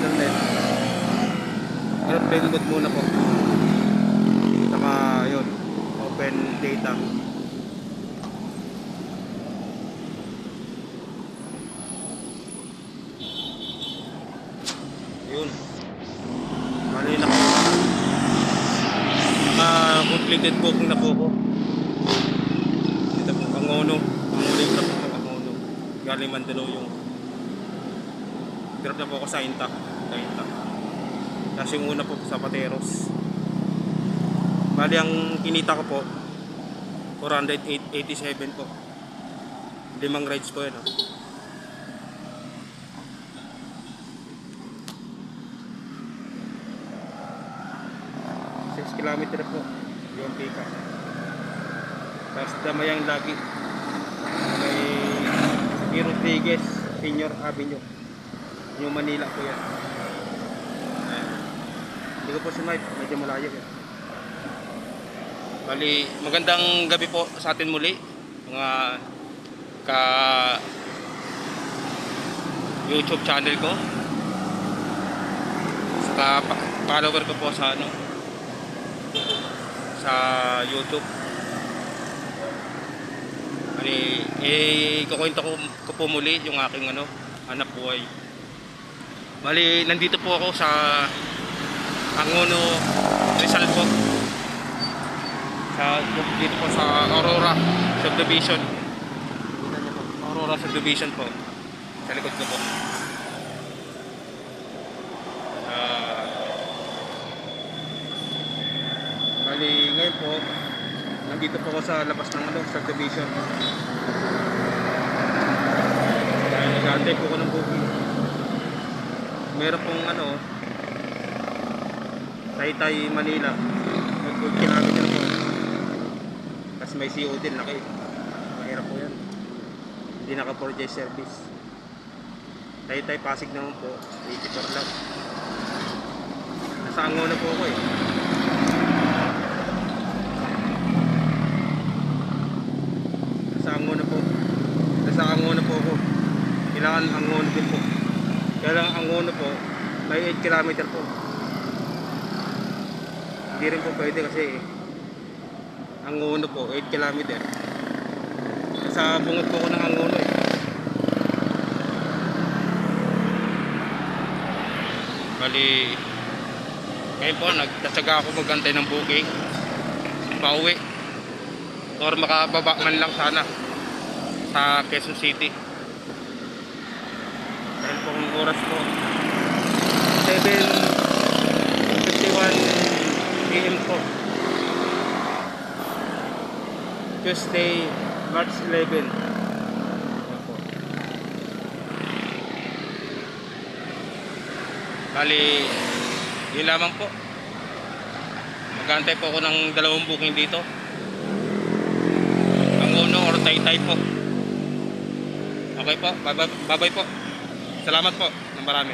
internet, airplane mode muna po. Saka yun, open data. Yun. Mali na po. Naka-completed booking na po ko. Dito po, Pangono. Pangulo yung drop po, Pangono. Galing Mandaluyong. Drop na po ako sa Inta. Sa Inta. Tapos yung una po sa Pateros. Bali ang kinita ko po, 487 po. Limang rides po yun. Oh. Kilometer po yung pika. Tapos damayang lagi. May E. Rodriguez Senior Avenue. Yung Manila po yan. Hindi ko po sumay, medyo malayo yan. Bali, magandang gabi po sa atin muli. Mga ka YouTube channel ko. Saka follower ko po sa ano sa YouTube. Bali, eh kukwento ko, ko po muli yung aking ano, anak buhay. Bali, nandito po ako sa Angono Rizal po sa dito po sa Aurora Subdivision. Aurora Subdivision po. Sa likod ko po. Ah. bali, ngayon po, nandito po ako sa labas ng ano, subdivision. Dahil nag-aantay po ko ng booking. Meron pong ano, Taytay, Manila. Nag-good kilometer po. Tapos may COD laki. Mahirap po yan. Hindi naka 4G service. Taytay Pasig naman po. 84 lang. Nasa Ango na po ako eh. Nasa Ango na po. Nasa Ango na po ako. Kailangan Ango na din po. Kaya lang Ango na po. May 8 kilometer po. Hindi rin po pwede kasi. Ang uno po, 8 kilometer. Sa bungot po ko ng Angono eh. Bali, ngayon po, nagtasaga ako magantay ng booking. Pauwi. Or makababa man lang sana sa Quezon City. Po oras po. 7.51 AM po. Tuesday, March 11. Ayan po. Bali, yun lamang po. Magantay po ako ng dalawang booking dito. Ang uno or taytay po. Okay po, bye bye, bye, -bye po. Salamat po ng marami.